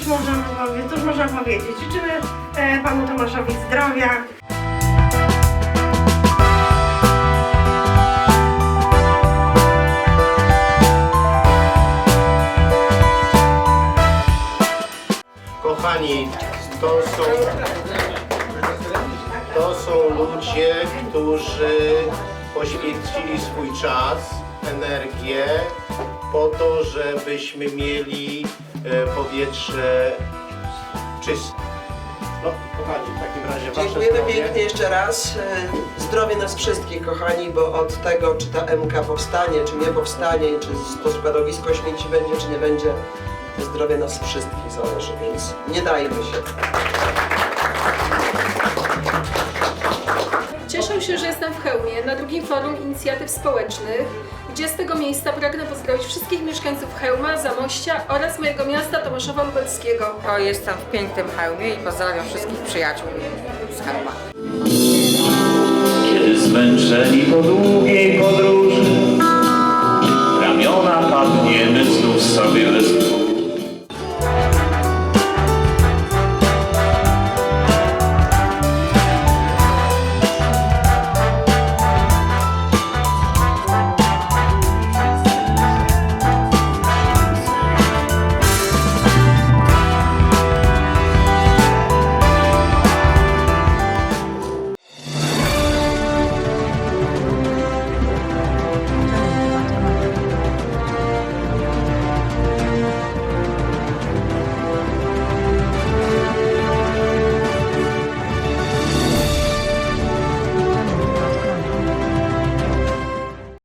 cóż możemy, powie- cóż można powiedzieć? Życzymy e, panu Tomaszowi zdrowia, Kochani, to są, to są ludzie, którzy poświęcili swój czas, energię, po to, żebyśmy mieli e, powietrze czyste. No, kochani, w takim razie wasze Dziękujemy zdrowie. pięknie jeszcze raz. E, Zdrowie nas wszystkich, kochani, bo od tego, czy ta MK powstanie, czy nie powstanie, czy to składowisko śmieci będzie, czy nie będzie, to zdrowie nas wszystkich zależy, więc nie dajmy się. Się, że jestem w Chełmie na drugim forum inicjatyw społecznych, gdzie z tego miejsca pragnę pozdrowić wszystkich mieszkańców Chełma, Zamościa oraz mojego miasta Tomaszowa Lubelskiego. O, jestem w pięknym hełmie i pozdrawiam wszystkich przyjaciół z hełma. Kiedy zmęczeni po długim